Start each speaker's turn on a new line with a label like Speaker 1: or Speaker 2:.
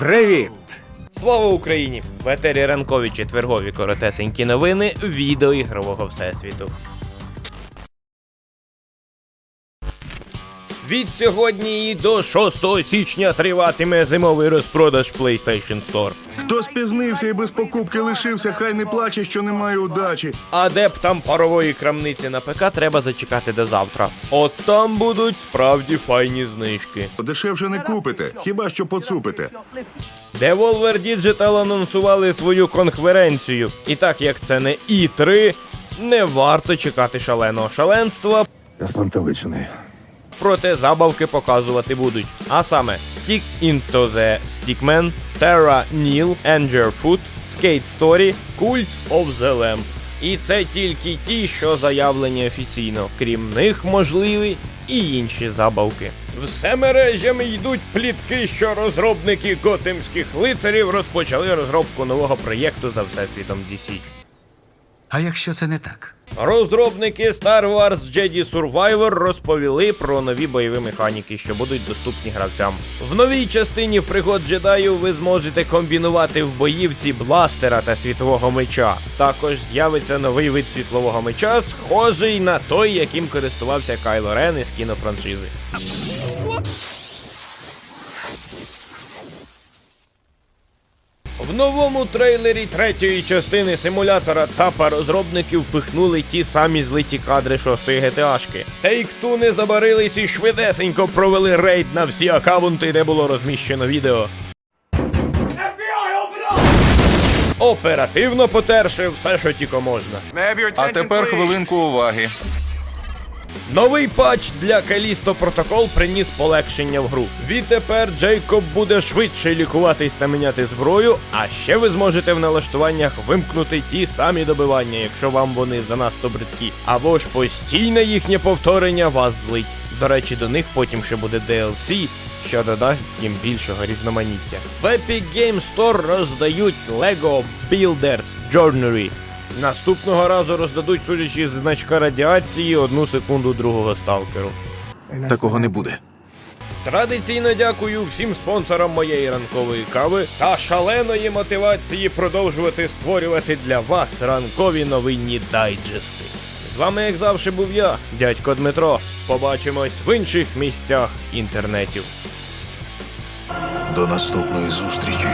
Speaker 1: Привіт!
Speaker 2: Слава Україні! В етері ранкові четвергові коротесенькі новини відеоігрового всесвіту. Від сьогодні і до 6 січня триватиме зимовий розпродаж PlayStation Store.
Speaker 3: Хто спізнився і без покупки лишився, хай не плаче, що немає удачі.
Speaker 2: Адептам парової крамниці на ПК треба зачекати до завтра. От там будуть справді файні знижки.
Speaker 3: Дешевше не купите, хіба що поцупите.
Speaker 2: Devolver Digital анонсували свою конференцію. І так як це не І3, не варто чекати шаленого шаленства,
Speaker 1: Я спантеличений.
Speaker 2: Проте забавки показувати будуть. А саме Stick Into the Stickman, Terra Nil, Anger Foot, Skate Story, Cult of the Lamb. І це тільки ті, що заявлені офіційно. Крім них, можливі і інші забавки. Все мережами йдуть плітки, що розробники готемських лицарів розпочали розробку нового проєкту за всесвітом DC.
Speaker 1: А якщо це не так?
Speaker 2: Розробники Star Wars Jedi Survivor розповіли про нові бойові механіки, що будуть доступні гравцям. В новій частині пригод джедаю ви зможете комбінувати в боївці бластера та світлового меча. Також з'явиться новий вид світлового меча, схожий на той, яким користувався Кайло Рен із кінофраншизи. В новому трейлері третьої частини симулятора ЦАПа розробники впихнули ті самі злиті кадри шостої ГТАшки. Take-Two не забарились і швидесенько провели рейд на всі аккаунти, де було розміщено відео. Оперативно потерши все, що тільки можна.
Speaker 4: А тепер хвилинку уваги.
Speaker 2: Новий патч для Калісто Протокол приніс полегшення в гру. Відтепер Джейкоб буде швидше лікуватись та міняти зброю, а ще ви зможете в налаштуваннях вимкнути ті самі добивання, якщо вам вони занадто бридкі. Або ж постійне їхнє повторення вас злить. До речі, до них потім ще буде DLC, що додасть їм більшого різноманіття. В Epic Game Store роздають LEGO Builders Journey. Наступного разу роздадуть, судячи з значка радіації, одну секунду другого сталкеру.
Speaker 3: Такого не буде.
Speaker 2: Традиційно дякую всім спонсорам моєї ранкової кави та шаленої мотивації продовжувати створювати для вас ранкові новинні дайджести. З вами, як завжди, був я, дядько Дмитро. Побачимось в інших місцях інтернетів.
Speaker 3: До наступної зустрічі.